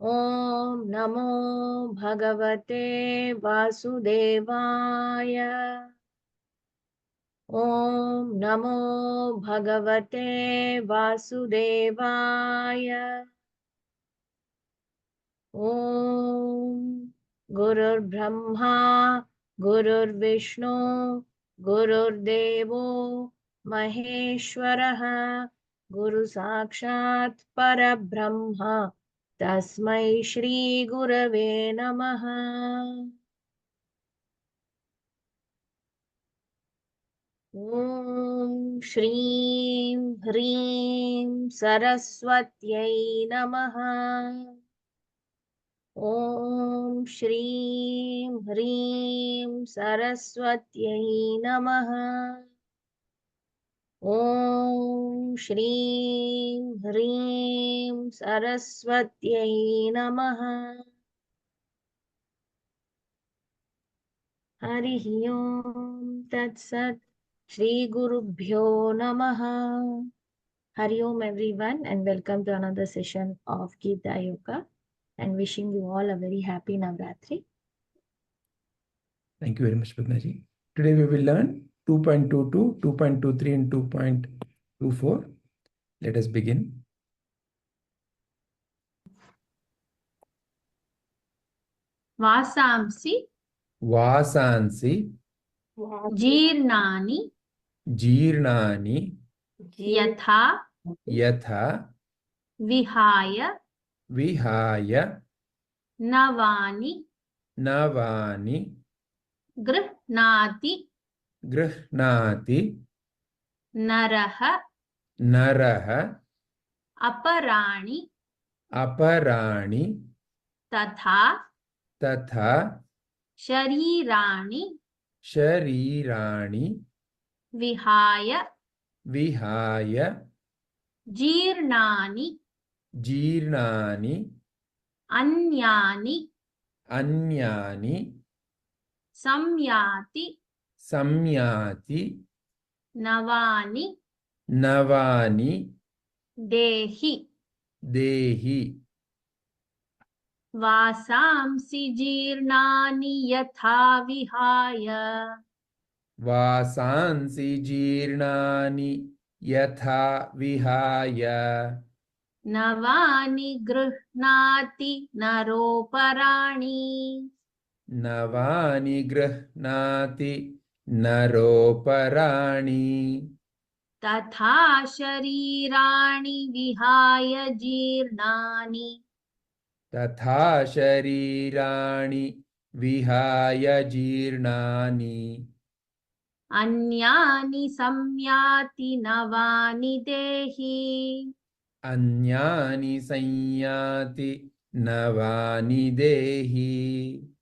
ॐ नमो भगवते वासुदेवाय। ॐ नमो भगवते वासुदेवाय। ॐ गुरुर्ब्रह्मा, गुरुर्विष्णु, गुरुर्देवो, महेश्वरः, गुरुसाक्षात् परब्रह्म। तस्मै श्रीगुरवे नमः। ॐ श्रीं ह्रीं सरस्वत्यै नमः। ॐ श्रीं ह्रीं सरस्वत्यै नमः ॐ श्रीं ह्रीं सरस्वत्यै नमः हरिः ॐ तत्सत् श्रीगुरुभ्यो नमः Hari Om everyone and welcome to another session of Gita Yoga and wishing you all a very happy Navratri. Thank you very much, Padmaji. Today we will learn 2.22, 2.23 and 2.24. Let us begin. వాసాంసి Vasansi జీర్ణాని jeernani యథా yatha విహాయ vihaya నవాని navani గృహ్ణాతి गृह्णाति नरह नरह अपराणि अपराणि तथा तथा शरीराणि शरीराणि विहाय विहाय जीर्णानि जीर्णानि अन्यानि अन्यानि सम्याति संयाति नवानि नवानि देहि देहि वासांसि जीर्णानि यथा विहाय। वासांसि जीर्णानि यथा विहाय। नवानि गृह्णाति नरोपराणि। नवानि गृह्णाति नरोपराणि। तथा शरीराणि विहाय जीर्णानि। तथा शरीराणि विहाय जीर्णानि। अन्यानि संयाति नवानि देहि। अन्यानि संयाति नवानि देहि।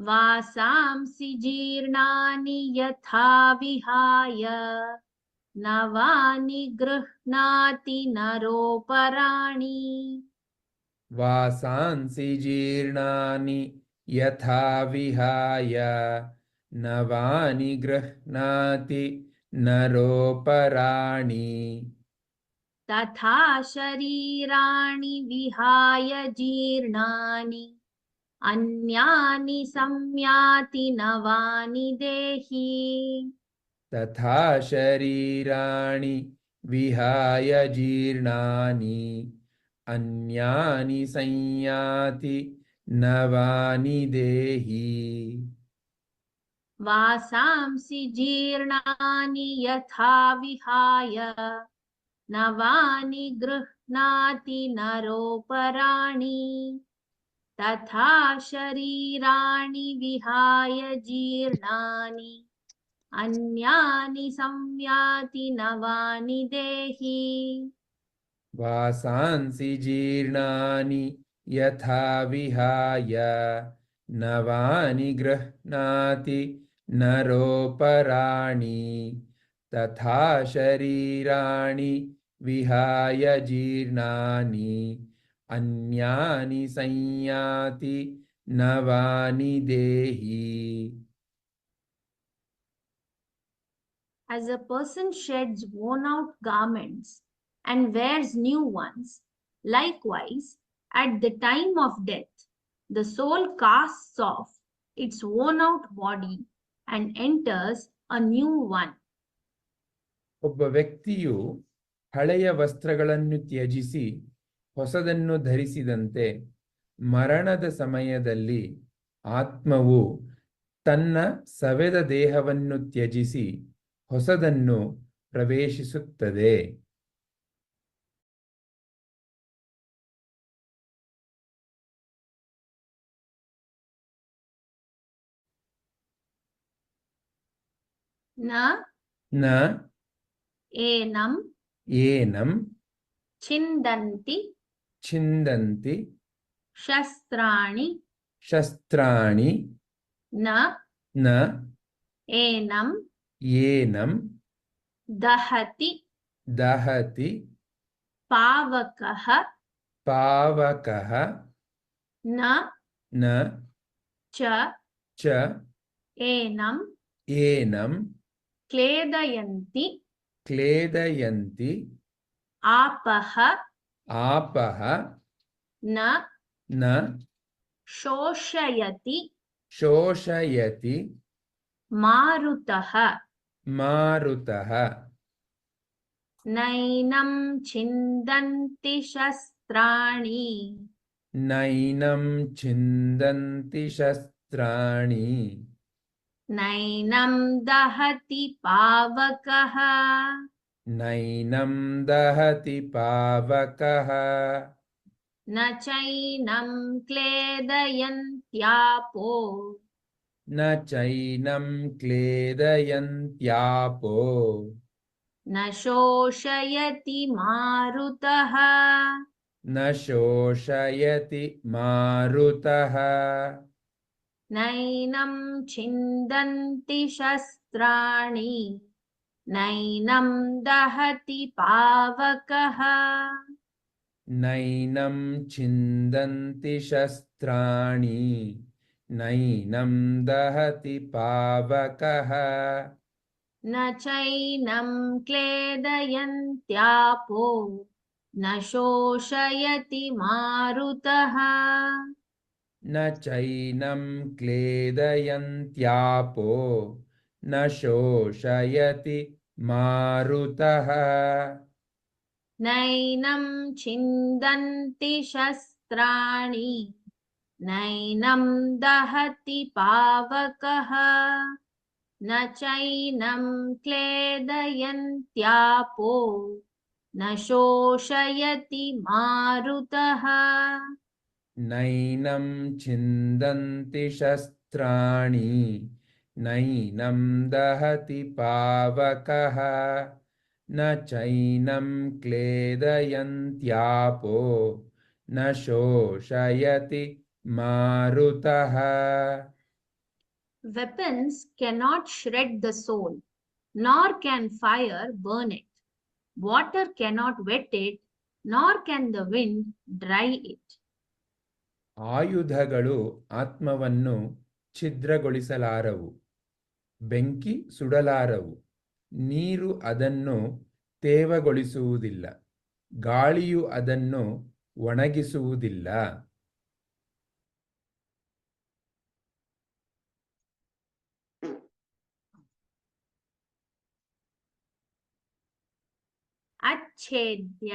वासांसि जीर्णानि यथा विहाय। नवानि गृह्णाति नरोपराणि वासांसि जीर्णानि यथा विहाय। नवानि गृह्णाति नरोपराणि तथा शरीराणि विहाय जीर्णानि। अन्यानि संयाति नवानि देहि। तथा शरीराणि विहाय जीर्णानि अन्यानि संयाति नवानि देहि। वासांसि जीर्णानि यथा विहाय नवानि गृह्णाति नरोपराणि तथा शरीराणि विहाय जीर्णानि अन्यानि संयाति नवानि देहि। वासांसि जीर्णानि यथा विहाय नवानि गृह्णाति नरोपराणि तथा शरीराणि विहाय जीर्णानि अन्यानि संयाति नवानि देहि As a person sheds worn out garments and wears new ones, likewise, at the time of death, the soul casts off its worn out body and enters a new one. ಒಬ್ಬ ವ್ಯಕ್ತಿಯು ಹಳೆಯ ವಸ್ತ್ರಗಳನ್ನು ತ್ಯಜಿಸಿ ಹೊಸದನ್ನು ಧರಿಸಿದಂತೆ ಮರಣದ ಸಮಯದಲ್ಲಿ ಆತ್ಮವು ತನ್ನ ಸವೆದ ದೇಹವನ್ನು ತ್ಯಜಿಸಿ ಹೊಸದನ್ನು ಪ್ರವೇಶಿಸುತ್ತದೆ. ನ ನ ಏನಂ ಏನಂ chindanti ఛిందంతి. శస్త్రాణి. శస్త్రాణి. ఏనం. ఏనం. దహతి. దహతి. పవక. పవక. ఏనం. ఏనం. క్లేదయంతి. క్లేదయంతి. ఆపహ आपः न न शोषयति। शोषयति। मारुतः। मारुतः। नैनं छिन्दन्ति शस्त्राणि। नैनं छिन्दन्ति शस्त्राणि। नैनं दहति पावकः नैनं दहति पावकः। न चैनं क्लेदयन्त्यापो। न चैनं क्लेदयन्त्यापो। न शोषयति मारुतः। न शोषयति मारुतः। नैनं छिन्दन्ति शस्त्राणि नैनं दहति पावकः। नैनं छिन्दन्ति शस्त्राणि नैनं दहति पावकः। न चैनं क्लेदयन्त्यापो न शोषयति मारुतः। न चैनं क्लेदयन्त्यापो न शोषयति मारुतः। नैनं छिन्दन्ति शस्त्राणि नैनं दहति पावकः। न चैनं क्लेदयन्त्यापो न शोषयति मारुतः। नैनं छिन्दन्ति शस्त्राणि नैनं दहति पावकः न चैनं क्लेदयन्त्यापो न शोषयति मारुतः Weapons cannot shred the soul, nor can fire burn it. Water cannot wet it, nor can the wind dry it. ಆಯುಧಗಳು ಆತ್ಮವನ್ನು ಛಿದ್ರಗೊಳಿಸಲಾರವು ಬೆಂಕಿ ಸುಡಲಾರವು. ನೀರು ಅದನ್ನು ತೇವಗೊಳಿಸುವುದಿಲ್ಲ. ಗಾಳಿಯು ಅದನ್ನು ಒಣಗಿಸುವುದಿಲ್ಲ. ಅಚ್ಛೇದ್ಯ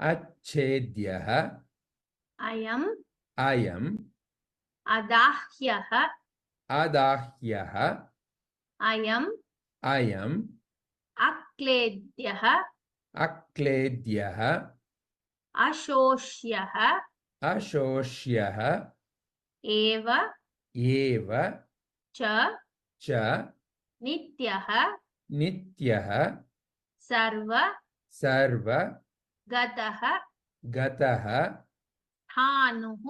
ಅಚ್ಛೇದ್ಯ ಅಯಂ ಅಯಂ ಅದಾಹ್ಯ ಅದಾಹ್ಯ अयम् अयम् अक्लेद्यः अक्लेद्यः अशोष्यः अशोष्यः एव एव च च नित्यः नित्यः सर्व सर्व गतः गतः स्थाणुः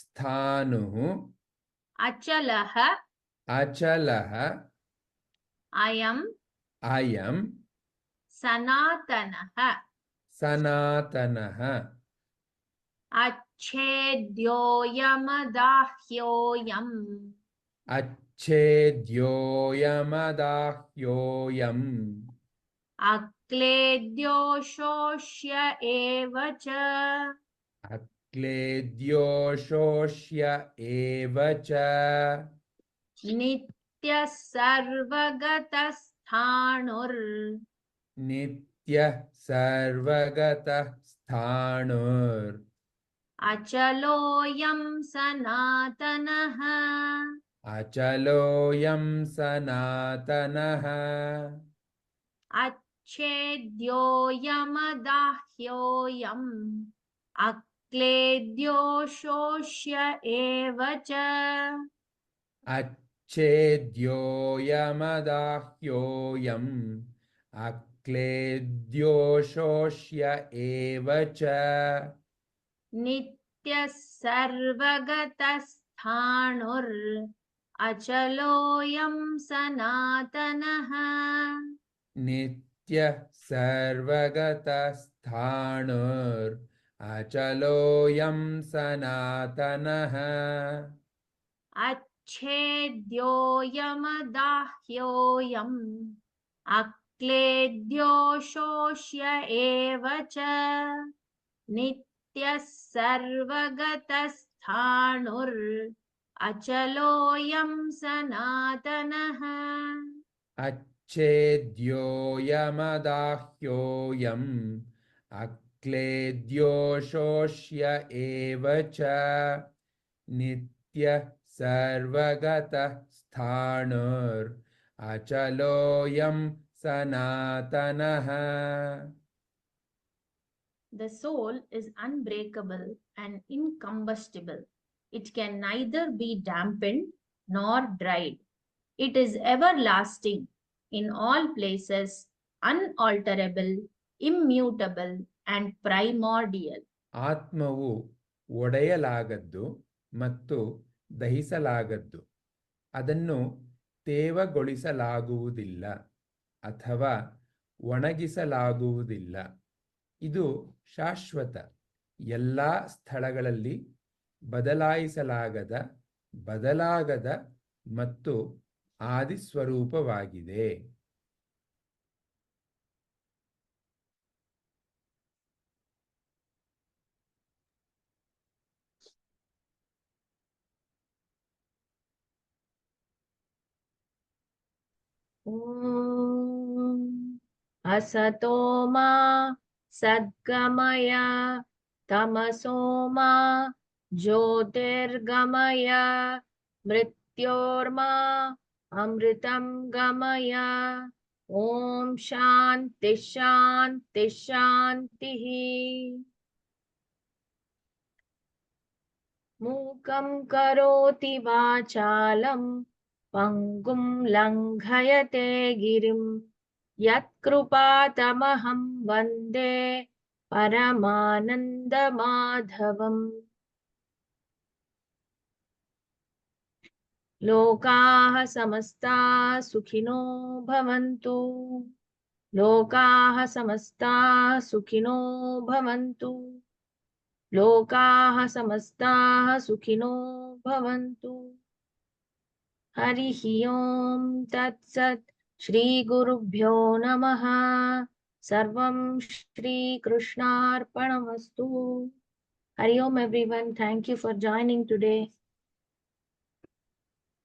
स्थाणुः अचलः अचलः अयम् अयं सनातनः। सनातनः। अच्छेद्योऽयमदाह्योऽयम् अच्छेद्योऽयमदाह्योऽयम् अक्लेद्योषोष्य एव च। अक्लेद्योषोष्य एव च। नित्यः सर्वगतस्थाणुर् नित्यः सर्वगतः स्थाणुर् अचलोऽयं सनातनः। अचलोऽयं सनातनः। अच्छेद्योऽयमदाह्योऽयम्। अक्लेद्योषोष्य एव च अच्छेद्योऽयमदाह्योऽयम् अक्लेद्योषोष्य एव च। नित्यः सर्वगतस्थाणुर् अचलोऽयं सनातनः। नित्यः सर्वगतस्थाणुर् अचलोऽयं सनातनः अच्छेद्योऽयमदाह्योऽयम् अक्लेद्योषोष्य एव च। नित्यः सर्वगतस्थाणुर् अचलोऽयं सनातनः। अच्छेद्योऽयमदाह्योऽयम् अक्लेद्योषोष्य एव च। नित्यः सर्वगतः स्थाणुर् अचलोऽयं सनातनः The soul is unbreakable and incombustible. It can neither be dampened nor dried. It is everlasting in all places, unalterable, immutable, and primordial. ಆತ್ಮವು ಒಡೆಯಲಾಗದ್ದು ಮತ್ತು ದಹಿಸಲಾಗದ್ದು. ಅದನ್ನು ತೇವಗೊಳಿಸಲಾಗುವುದಿಲ್ಲ ಅಥವಾ ಒಣಗಿಸಲಾಗುವುದಿಲ್ಲ. ಇದು ಶಾಶ್ವತ ಎಲ್ಲ ಸ್ಥಳಗಳಲ್ಲಿ ಬದಲಾಯಿಸಲಾಗದ ಬದಲಾಗದ ಮತ್ತು ಆದಿಸ್ವರೂಪವಾಗಿದೆ. असतो मा सद्गमय, तमसो मा ज्योतिर्गमय, मृत्योर्मा अमृतं गमय। ॐ शान्ति शान्ति शान्तिः। मूकं करोति वाचालं పంగుం లంఘయతే గిరిం యత్కృపాతమహం వందే పరమానందమాధవం లోకాः సమస్తాः సుఖినో భవంతు లోకాः సమస్తాः సుఖినో భవంతు లోకాः సమస్తాः సుఖినో భవంతు हरिः ॐ तत्सत् श्रीगुरुभ्यो नमः। सर्वं श्रीकृष्णार्पणमस्तु। Hari Om everyone thank you for joining today